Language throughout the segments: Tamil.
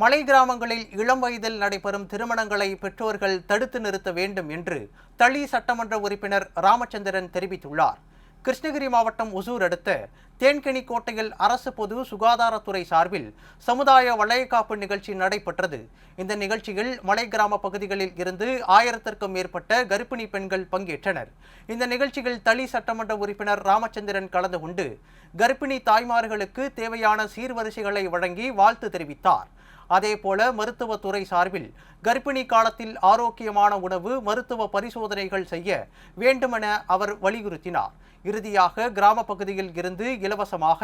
மலை கிராமங்களில் இளம் வயதில் நடைபெறும் திருமணங்களை பெற்றோர்கள் தடுத்து நிறுத்த வேண்டும் என்று தளி சட்டமன்ற உறுப்பினர் ராமச்சந்திரன் தெரிவித்துள்ளார். கிருஷ்ணகிரி மாவட்டம் ஒசூர் அடுத்த தேன்கனி கோட்டையில் அரசு பொது சுகாதாரத்துறை சார்பில் சமுதாய வளையக்காப்பு நிகழ்ச்சி நடைபெற்றது. இந்த நிகழ்ச்சியில் மலை கிராம பகுதிகளில் இருந்து ஆயிரத்திற்கும் மேற்பட்ட கர்ப்பிணி பெண்கள் பங்கேற்றனர். இந்த நிகழ்ச்சியில் தளி சட்டமன்ற உறுப்பினர் ராமச்சந்திரன் கலந்து கொண்டு கர்ப்பிணி தாய்மார்களுக்கு தேவையான சீர்வரிசைகளை வழங்கி வாழ்த்து தெரிவித்தார். அதேபோல மருத்துவத்துறை சார்பில் கர்ப்பிணி காலத்தில் ஆரோக்கியமான உணவு மருத்துவ பரிசோதனைகள் செய்ய வேண்டுமென அவர் வலியுறுத்தினார். இறுதியாக கிராம பகுதியில் இருந்து இலவசமாக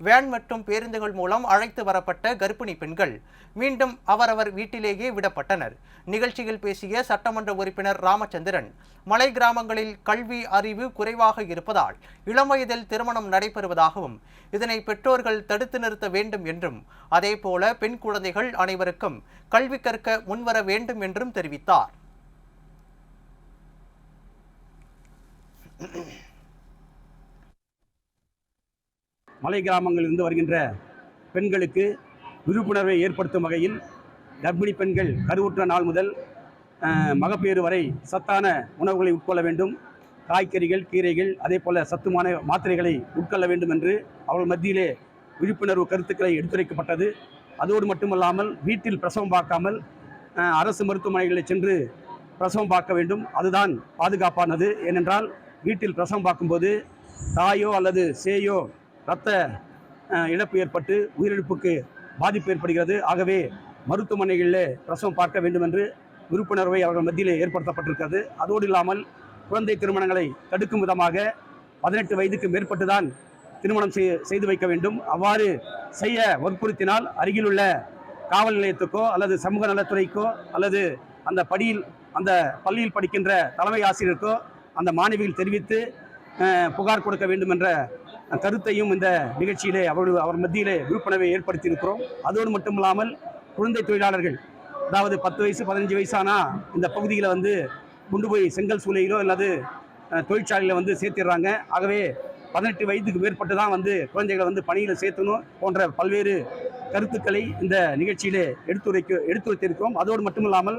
வேன் மற்றும் பேருந்துகள் மூலம் அழைத்து வரப்பட்ட கர்ப்பிணி பெண்கள் மீண்டும் அவரவர் வீட்டிலேயே விடப்பட்டனர். நிகழ்ச்சியில் பேசிய சட்டமன்ற உறுப்பினர் ராமச்சந்திரன் மலை கிராமங்களில் கல்வி அறிவு குறைவாக இருப்பதால் இளம் வயதில் திருமணம் நடைபெறுவதாகவும் இதனை பெற்றோர்கள் தடுத்து நிறுத்த வேண்டும் என்றும் அதேபோல பெண் குழந்தை குழந்தைகள் அனைவருக்கும் கல்வி கற்க முன்வர வேண்டும் என்றும் தெரிவித்தார். மலை கிராமங்களிலிருந்து வருகின்ற பெண்களுக்கு விழிப்புணர்வை ஏற்படுத்தும் வகையில் கர்ப்பிணி பெண்கள் கருவுற்ற நாள் முதல் மகப்பேறு வரை சத்தான உணவுகளை உட்கொள்ள வேண்டும். காய்கறிகள் கீரைகள் அதே போல் சத்துமான மாத்திரைகளை உட்கொள்ள வேண்டும் என்று அவர்கள் மத்தியிலே விழிப்புணர்வு கருத்துக்களை எடுத்துரைக்கப்பட்டது. அதோடு மட்டுமல்லாமல் வீட்டில் பிரசவம் பார்க்காமல் அரசு மருத்துவமனைகளை சென்று பிரசவம் பார்க்க வேண்டும். அதுதான் பாதுகாப்பானது. ஏனென்றால் வீட்டில் பிரசவம் பார்க்கும்போது தாயோ அல்லது சேயோ இரத்த இழப்பு ஏற்பட்டு உயிரிழப்புக்கு பாதிப்பு ஏற்படுகிறது. ஆகவே மருத்துவமனைகளில் பிரசவம் பார்க்க வேண்டும் என்று விழிப்புணர்வை அவர்கள் மத்தியில் ஏற்படுத்தப்பட்டிருக்கிறது. அதோடு இல்லாமல் குழந்தை திருமணங்களை தடுக்கும் விதமாக பதினெட்டு வயதுக்கு மேற்பட்டு தான் திருமணம் செய்- செய்து வைக்க வேண்டும். அவ்வாறு செய்ய வற்புறுத்தினால் அருகிலுள்ள காவல் நிலையத்துக்கோ அல்லது சமூக நலத்துறைக்கோ அல்லது அந்த படியில் அந்த பள்ளியில் படிக்கின்ற தலைமை ஆசிரியருக்கோ அந்த மாணவிகள் தெரிவித்து புகார் கொடுக்க வேண்டும் என்ற கருத்தையும் இந்த நிகழ்ச்சியிலே அவர்கள் அவர் மத்தியிலே விழிப்புணர்வை ஏற்படுத்தியிருக்கிறோம். அதோடு மட்டும் இல்லாமல் குழந்தை தொழிலாளர்கள் அதாவது பத்து வயசு பதினஞ்சு வயசானா இந்த பகுதியில் வந்து கொண்டு போய் செங்கல் சூளையிலோ அல்லது தொழிற்சாலையில் வந்து சேர்த்திடுறாங்க. ஆகவே பதினெட்டு வயதுக்கு மேற்பட்டு தான் வந்து குழந்தைகளை வந்து பணியில் சேர்த்தணும் போன்ற பல்வேறு கருத்துக்களை இந்த நிகழ்ச்சியிலே எடுத்துரைக்க எடுத்துரைத்திருக்கிறோம். அதோடு மட்டும் இல்லாமல்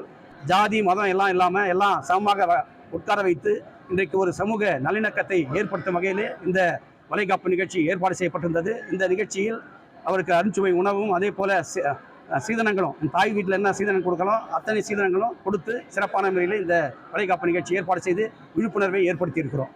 ஜாதி மதம் எல்லாம் இல்லாமல் எல்லாம் சமமாக உட்கார வைத்து இன்றைக்கு ஒரு சமூக நல்லிணக்கத்தை ஏற்படுத்தும் வகையிலே இந்த வளைகாப்பு நிகழ்ச்சி ஏற்பாடு செய்யப்பட்டிருந்தது. இந்த நிகழ்ச்சியில் அவருக்கு அருஞ்சுவை உணவும் அதே போல சீதனங்களும் தாய் வீட்டில் என்ன சீதனம் கொடுக்கலாம் அத்தனை சீதனங்களும் கொடுத்து சிறப்பான முறையில் இந்த வளைகாப்பு நிகழ்ச்சி ஏற்பாடு செய்து விழிப்புணர்வை ஏற்படுத்தி இருக்கிறோம்